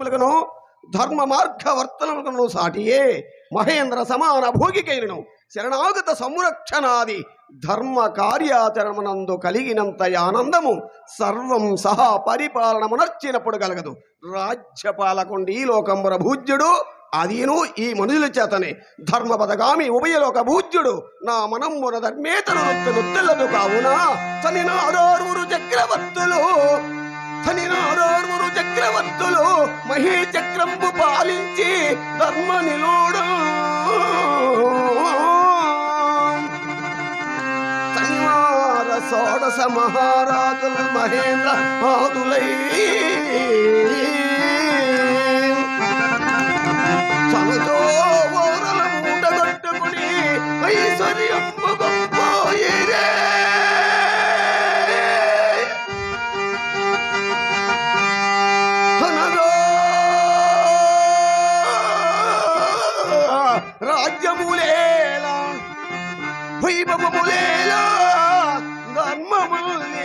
ములగను ధర్మ మార్గ వర్తనములను సాటియే. మహేంద్ర సమాన భోగికైనను శరణాగత సంరక్షణాది ధర్మ కార్యాచరణనందు కలిగినంత ఆనందము సర్వం సహా పరిపాలనమునర్చినప్పుడు కలగదు. రాజ్యపాలకుండి ఈ లోకంబుర భూజ్యుడు అదీను ఈ మనుషుల చేతనే. ధర్మ పదగామి ఉభయలోక భూజ్యుడు నా మనమ్మున ధర్మేతరు నొత్తెల్లదు కావున. తని నాడారువురు చక్రవర్తులు అతని నాడారువురు చక్రవర్తులు మహీ చక్రంబు పాలించి ధర్మ నిలోడు శనివార షోడశ మహారాజులు మహేంద్ర మాదులై చదుతో ఓరల మూటగట్టుకుని ఐశ్వర్యంబు రాజ్యములేలా వైభవములేలా ధర్మములే